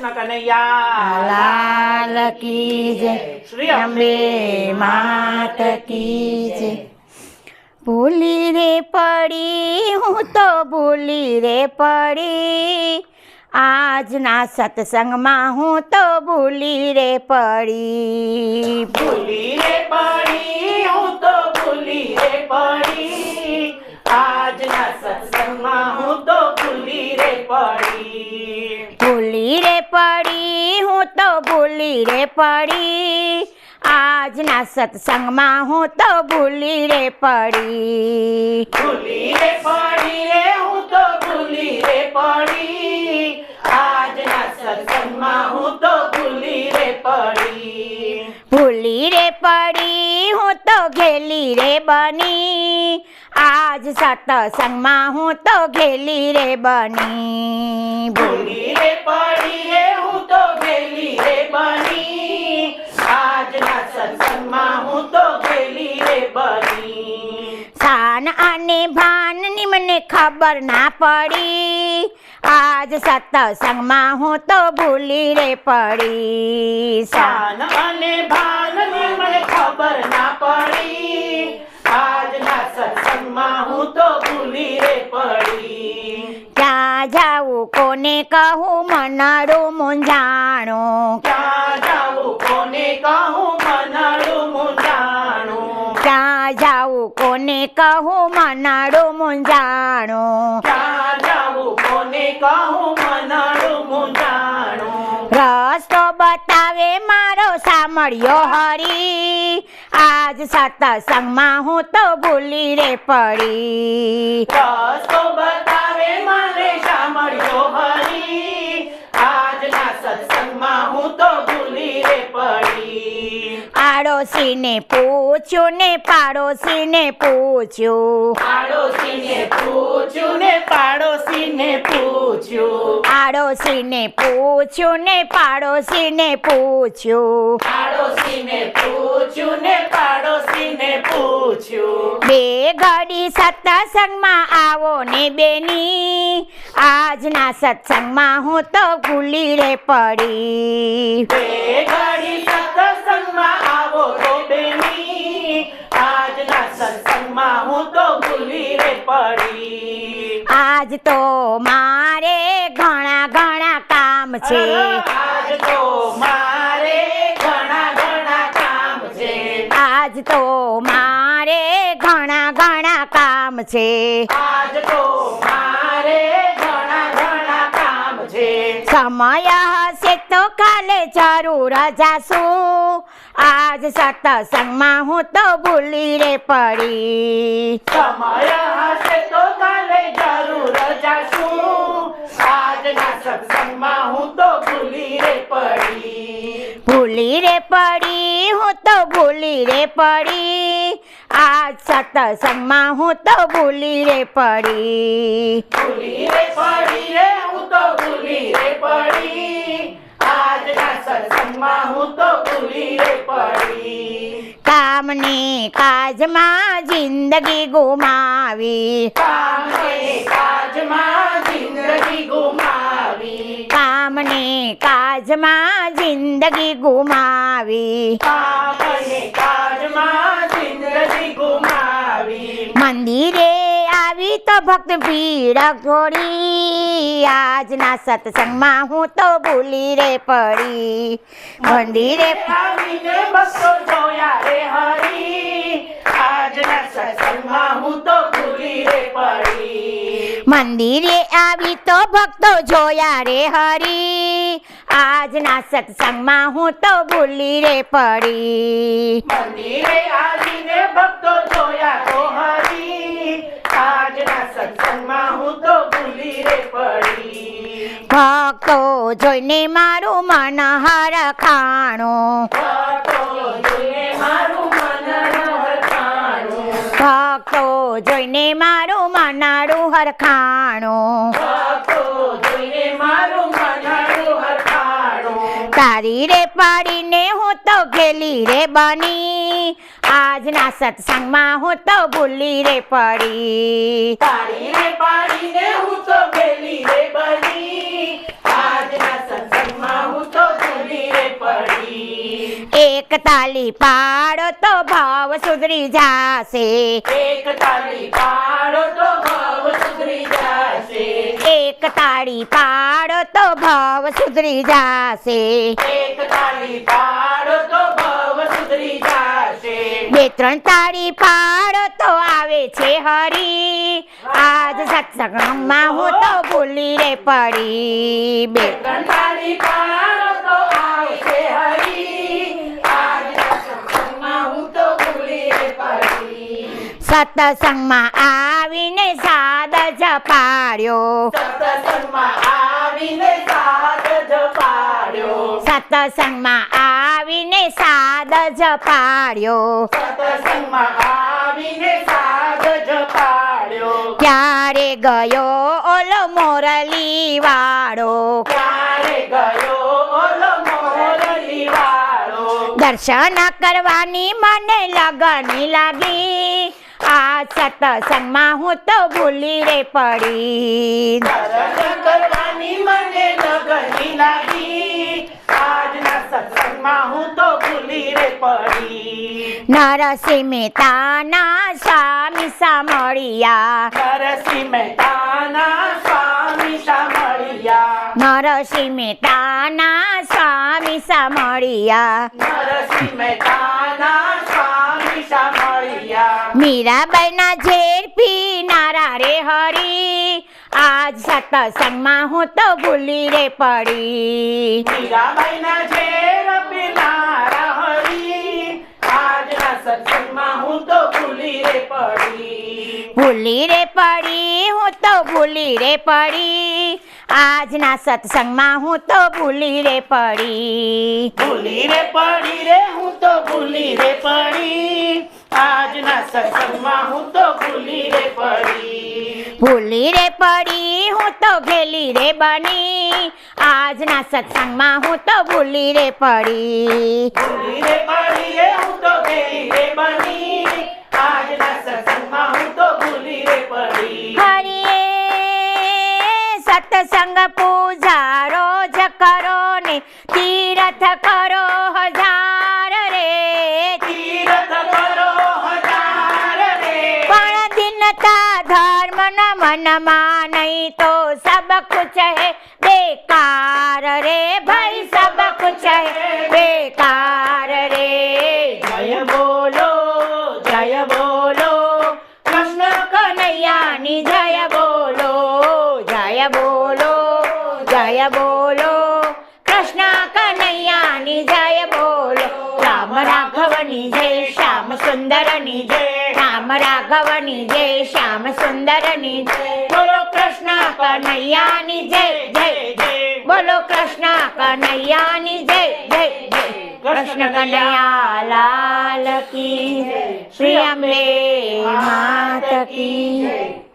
કૃષ્ણ કનૈયા લાલ કી જય શ્રી અંબે માત કી જય. ભૂલી રે પડી, હું તો ભૂલી રે પડી. આજના સત્સંગમાં હું તો ભૂલી રે પડી. ભૂલી રે પડી, હું તો ભૂલી રે પડી આજના સત્સંગમાં હું તો ભૂલી રે પડી ભૂલી રે પડી હું તો ભૂલી રે પડી. આજના સત્સંગમાં હું તો ભૂલી રે પડી. ભૂલી રે પડી રે હું તો ભૂલી રે પડી. આજના સત્સંગમાં હું તો ભૂલી રે પડી. ભૂલી રે પડી હું તો ઘેલી રે બની. આજ સતસંગમાં હું તો ઘેલી રે બની. ભૂલી રે પડી રે હું તો ઘેલી રે બની. આજના સત્સંગમાં હું તો ઘેલી રે બની. સાન અને ભાનની મને ખબર ના પડી. આજ સત્સંગમાં હું તો ભૂલી રે પડી. સાન અને ભાનની મને ખબર ના પડી. આજના સત્સંગમાં હું તો ભૂલી રે પડી. ક્યાં જાવું કોને કહું મનાડું મૂંઝાણું? ક્યાં જાઉં કોને કહું મનાડું મુંજાણું ક્યાં જાવું કોને કહું મનાડું મૂંઝાણું? ક્યાં જાઉં કોને કહું મનાડું બતાવે મારો સાંભળ્યો હરી. આજ સત્સંગમાં હું તો ભૂલી રે પડી. બતાવે મને સાંભળ્યો હરી. આજના સત્સંગમાં હું તો ભૂલી રે પડી. આડોશીને પૂછ્યું ને પાડોશીને પૂછ્યું પાડોશીને પૂછ્યું ને પાડોશીને પૂછ્યું આડોશીને પૂછ્યું ને પાડોશીને પૂછ્યું પાડોશીને પૂછ્યું ને પાડોશીને પૂછ્યું બે ઘડી સત્સંગમાં આવો ને બેની. આજના સત્સંગમાં હું તો ભૂલી રે પડી સત્સંગમાં આવો તો બેની. આજના સત્સંગમાં હું તો ભૂલી રે પડી. આજ તો મારે ઘણા ઘણા કામ છે. આજ તો મારે ઘણા ઘણા કામ છે. આજ તો મારે ઘણા ઘણા કામ છે. આજ સમય હશે તો કાલે જરૂર જાશું આજ સત્સંગમાં હું તો ભૂલી રે પડી. માયા હશે તો કાલે જરૂર જાશું આજના સત્સંગમાં હું તો ભૂલી રે પડી. ભૂલી રે પડી હું તો ભૂલી રે પડી. આજ સત્સંગમાં હું તો ભૂલી રે પડી ભૂલી રે પડી રે હું તો ભૂલી રે પડી આજના સત્સંગમાં હું તો ભૂલી રે પડી કામને કાજમાં જિંદગી ગુમાવી કામને કાજમાં જિંદગી ગુમાવી. મંદિરે આવી તો ભક્ત ભીડ ઘોડી. આજના સત્સંગમાં હું તો ભૂલી રે પડી. મંદિરે આજના સત્સંગમાં હું તો ભૂલી રે પડી. મંદિરે આવી તો ભક્તો જોયા રે હરી. આજના સત્સંગમાં હું તો ભૂલી રે પડી. મંદિરે આવીને ભક્તો જોયા તો હરી. આજના સત્સંગમાં હું તો ભૂલી રે પડી. ભક્તો જોઈને મારું મન હરખાણું ભક્તો જોઈને મારું મન હરખાણું ભક્તો જોઈને મારું મનાડું હરખાણું. તારી રે પાડીને હું તો ગેલી રે બની. આજના સત્સંગમાં હું તો ભૂલી રે પડી. તારી રે પાડીને હું તો ગેલી રે બની આજના સત્સંગમાં સત્સંગમાં હું તો ભૂલી રે પડી એક તાલી પાડો તો ભાવ સુધરી જાશે. એક તાળી પાડો તો ભાવ સુધરી જાશે. એક તાળી પાડો તો ભાવ સુધરી જાશે. એક તાળી પાડો તો ભાવ સુધરી જાશે. બે ત્રણ તાળી પાડો તો આવે છે હરી. આજ સત્સંગમાં હું તો ભૂલી રે પડી. બે કંટાળી પાડો સત્સંગમાં આવીને સાદ જ પાડ્યો. સત્સંગમાં આવીને સાદ જ પાડ્યો. સત્સંગમાં આવીને સાદ જ સત્સંગમાં આવીને ક્યારે ગયો ઓલો મોરલી વાળો ક્યારે ગયો ઓલો મોરલી વાળો દર્શન કરવાની મને લગની લાગી. આ સત્સંગમાં હું તો ભૂલી રે પડી દર્શન કરવાની મને લગની લાગી આજના સત્સંગમાં હું તો ભૂલી રે પડી નરસિંહ મહેતાના સ્વામી સામળિયા નરસિંહ મહેતાના સ્વામી સામળિયા નરસિંહ મહેતાના સ્વામી સામળિયા નરસિંહ મહેતાના સ્વામી સામળિયા મીરાબાઈના ઝેર પીનારા રે હરી. આજ સત્સંગમાં હું તો ભૂલી રે પડી. મીરાબાઈના ઝેર સત્સંગમાં હું તો ભૂલી રે પડી ભૂલી રે પડી હું તો ભૂલી રે પડી આજના સત્સંગમાં હું તો ભૂલી રે પડી ભૂલી રે પડી રે હું તો ભૂલી રે પડી આજના સત્સંગમાં હું તો ભૂલી રે પડી ભૂલી રે પડી હું તો ભેલી રે બની આજના સત્સંગમાં હું તો ભૂલી રે પડી ભૂલી રે પડી રે સત્સંગ પૂજા રોજ કરો ને, તીરથ કરો હજાર રે. તીરથ કરો હજાર રે પણ દિનતા ધર્મ ન મનમાં નહીં તો સબ કુછ હે બેકાર રે. ભાઈ સબ કુછ હે બેકાર રાઘવની જય, શ્યામ સુંદરની જય. બોલો કૃષ્ણ કનૈયાની જય જય જય. બોલો કૃષ્ણ કનૈયાની જય જય જય. કૃષ્ણ કનૈયા લાલ કી શ્રી અંબે માત કી